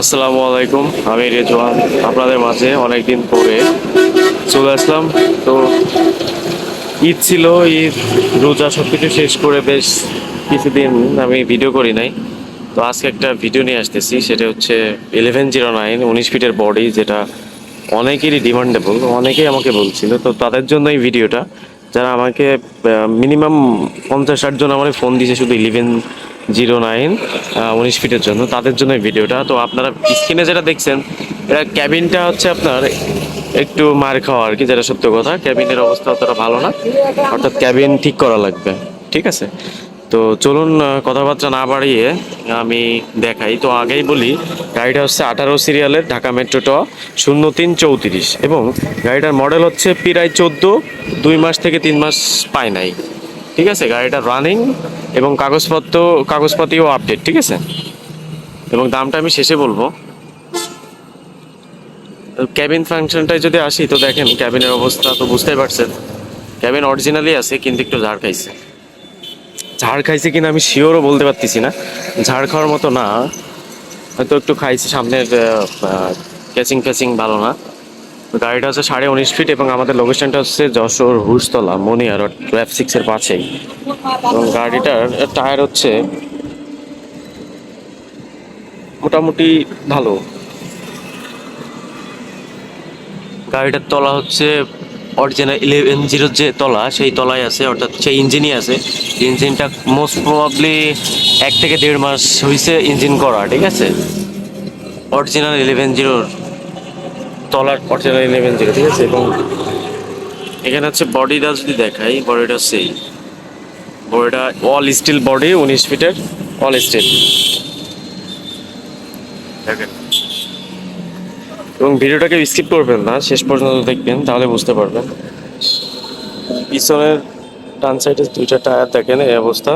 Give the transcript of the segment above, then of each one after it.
আসসালামু আলাইকুম, আমি রেজওয়ান। আপনাদের মাঝে অনেকদিন পরে চলে আসলাম। তো ঈদ ছিল, ঈদ, রোজা সব কিছু শেষ করে বেশ কিছুদিন আমি ভিডিও করি নাই। তো আজকে একটা ভিডিও নিয়ে আসতেছি, সেটা হচ্ছে ইলেভেন জিরো নাইন উনিশ ফিটের বডি যেটা অনেকেরই ডিমান্ডেবল অনেকেই আমাকে বলছিল। তো তাদের জন্য এই ভিডিওটা যারা আমাকে মিনিমাম পঞ্চাশ ষাট জন আমার ফোন দিয়েছে শুধু ইলেভেন জিরো নাইন উনিশ ফিটের জন্য। তাদের জন্য ভিডিওটা। তো আপনারা স্ক্রিনে যেটা দেখছেন এটা ক্যাবিনটা হচ্ছে আপনার একটু মার খাওয়া আর কি, যেটা সত্য কথা। ক্যাবিনের অবস্থা অতটা ভালো না। অর্থাৎ ক্যাবিন ঠিক করা লাগবে। ঠিক আছে? তো চলুন কথাবার্তা না বাড়িয়ে আমি দেখাই। তো আগেই বলি, গাড়িটা হচ্ছে আঠারো সিরিয়ালের ঢাকা মেট্রো ট, শূন্য তিন চৌত্রিশ। এবং গাড়িটার মডেল হচ্ছে পিরাই চোদ্দ, দুই মাস থেকে তিন মাস পায় নাই। ঠিক আছে? গাড়িটা রানিং এবং কাগজপত্র, কাগজপাতিও আপডেট ঠিক আছে? এবং দামটা আমি শেষে বলব। ক্যাবিন ফাংশনটায় যদি আসি, তো দেখেন ক্যাবিনের অবস্থা তো বুঝতেই পারছেন। ক্যাবিন অরিজিনালি আছে, কিন্তু একটু ঝাড় খাইছে। ঝাড় খাইছে কিনা আমি শিওরও বলতে পারতেছি না। ঝাড় খাওয়ার মতো না। হয়তো একটু খাইছে, সামনের ক্যাচিং ফ্যাচিং ভালো না। গাড়িটা হচ্ছে সাড়ে উনিশ ফিট এবং আমাদের লোকেশনটা হচ্ছে যশোর হুসতলা মনিয়ার ট্র্যাপ সিক্সের পাশেই। এবং গাড়িটার টায়ার হচ্ছে মোটামুটি ভালো। গাড়িটার তলা হচ্ছে অরিজিনাল ইলেভেন জিরোর যে তলা, সেই তলায় আছে, অর্থাৎ সেই ইঞ্জিনই আছে। ইঞ্জিনটা মোস্ট প্রবাবলি এক থেকে দেড় মাস হয়েছে ইঞ্জিন করা, ঠিক আছে? অরিজিনাল ইলেভেন জিরোর তলার অরিজিনাল ইলেভেন জিরো ঠিক আছে? এবং এখানে হচ্ছে বডিটা যদি দেখাই, বডিটা সেই। বডিটা অল স্টিল বডি, উনিশ ফিটের অল স্টিল। এবং ভিডিওটাকে স্কিপ করবেন না, শেষ পর্যন্ত দেখবেন, তাহলে বুঝতে পারবেন। পিছনের ডান সাইডে দুইটা টায়ার দেখেন, এই অবস্থা।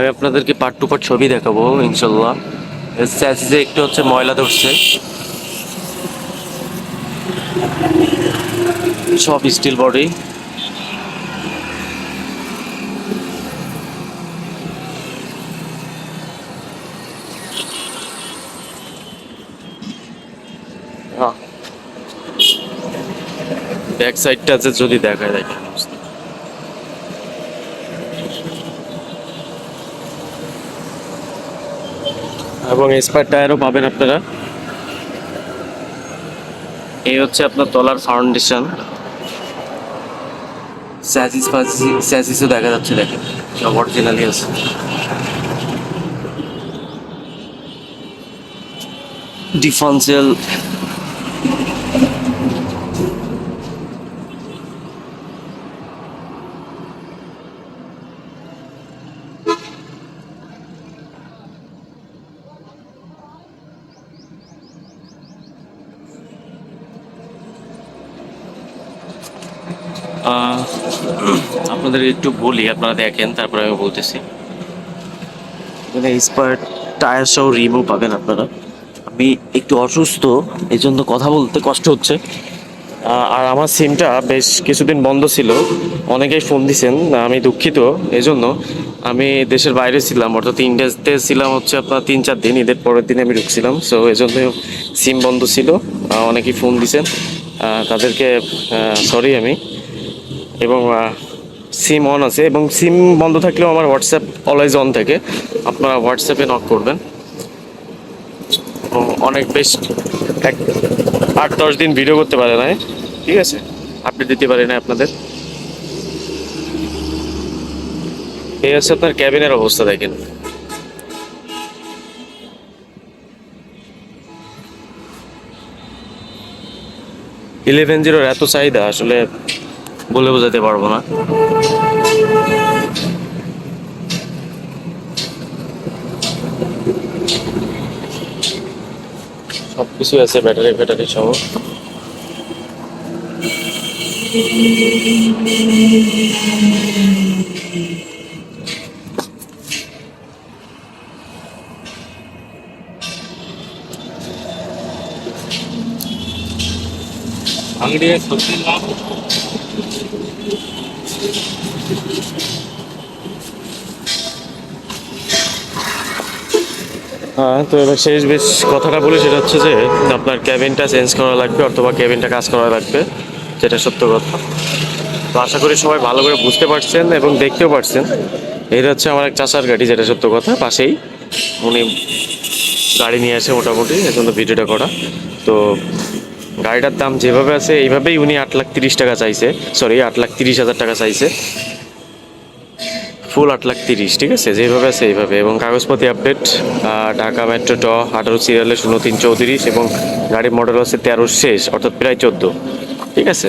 আমি আপনাদেরকে পার্ট টু পার্ট ছবি দেখাবো, ইনশাল্লাহ। স্যাসিসে একটু হচ্ছে ময়লা ধরছে। সব স্টিল বডি ব্যাক সাইডটা আছে যদি দেখায়, দেখেন। এবং স্পার টায়ারও পাবেন আপনারা। এই হচ্ছে আপনার তলার ফাউন্ডেশন স্যাসিস স্যাসিসও দেখা যাচ্ছে, দেখেন। সব অরিজিনালি আছে। ডিফারেন্সিয়াল আপনাদের একটু বলি, আপনারা দেখেন, তারপরে আমি বলতেছি। এখানে স্পার টায়ার সহ রিমও পাবেন আপনারা। আমি একটু অসুস্থ এই জন্য কথা বলতে কষ্ট হচ্ছে। আর আমার সিমটা বেশ কিছুদিন বন্ধ ছিল। অনেকেই ফোন দিছেন, আমি দুঃখিত। এই জন্য আমি দেশের বাইরে ছিলাম, অর্থাৎ ইন্ডিয়াতে ছিলাম হচ্ছে আপনার তিন চার দিন, ঈদের পরের দিন আমি ঢুকছিলাম। সো এই জন্য সিম বন্ধ ছিল। অনেকেই ফোন দিছেন। তাদেরকে সরি আমি। এবং সিম অন আছে এবং সিম বন্ধ থাকলেও আমার হোয়াটসঅ্যাপ অলওয়েজ অন থাকে। আপনারা হোয়াটসঅ্যাপে নক করবেন। অনেক বেশ এক আট দশ দিন ভিডিও করতে পারে না ঠিক আছে? আপডেট দিতে পারি না আপনাদের। এই হচ্ছে আপনার ক্যাবিনের অবস্থা দেখেন। ইলেভেন জিরোর এত চাহিদা, আসলে বলে বোঝাতে পারব না। সবকিছু আছে ব্যাটারি ফ্যাটারি সহ। ভাঙড়িয়ায় সবচেয়ে লাভ? হ্যাঁ তো এবার শেষ বেশ কথাটা বলি, সেটা হচ্ছে যে আপনার ক্যাবিনটা চেঞ্জ করা লাগবে, অথবা ক্যাবিনটা কাজ করা লাগবে, যেটা সত্য কথা। তো আশা করি সবাই ভালো করে বুঝতে পারছেন এবং দেখতেও পারছেন। এটা হচ্ছে আমার এক চাষার গাড়ি, যেটা সত্য কথা, পাশেই। উনি গাড়ি নিয়ে আসে মোটামুটি এখন তো ভিডিওটা করা। তো গাড়িটার দাম যেভাবে আছে, এইভাবেই উনি আট লাখ তিরিশ টাকা চাইছে। সরি আট লাখ তিরিশ হাজার টাকা চাইছে। ফুল আট লাখ তিরিশ, ঠিক আছে? যেভাবে আছে, এইভাবে। এবং কাগজপাতি আপডেট ঢাকা মেট্রো ট, আঠারো সিরিয়ালে শূন্য তিন চৌত্রিশ এবং গাড়ির মডেল আছে তেরো শেষ, অর্থাৎ প্রায় চোদ্দ। ঠিক আছে?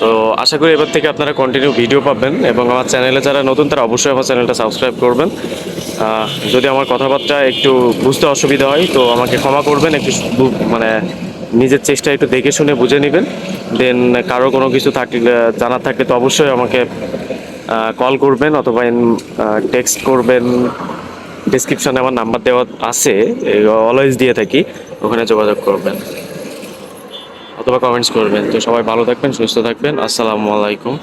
তো আশা করি এবার থেকে আপনারা কন্টিনিউ ভিডিও পাবেন এবং আমার চ্যানেলে যারা নতুন, তারা অবশ্যই আমার চ্যানেলটা সাবস্ক্রাইব করবেন। যদি আমার কথাবার্তা একটু বুঝতে অসুবিধা হয়, তো আমাকে ক্ষমা করবেন, একটু মানে নিজের চেষ্টা একটু দেখে শুনে বুঝে নেবেন। দেন কারও কোনো কিছু থাকলে জানার থাকলে তো অবশ্যই আমাকে কল করবেন অথবা টেক্সট করবেন। ডিসক্রিপশনে আমার নাম্বার দেওয়া আছে অলওয়েজ দিয়ে থাকি, ওখানে যোগাযোগ করবেন। অথবা কমেন্টস করবেন। তো সবাই ভালো থাকবেন, সুস্থ থাকবেন। আসসালামু আলাইকুম।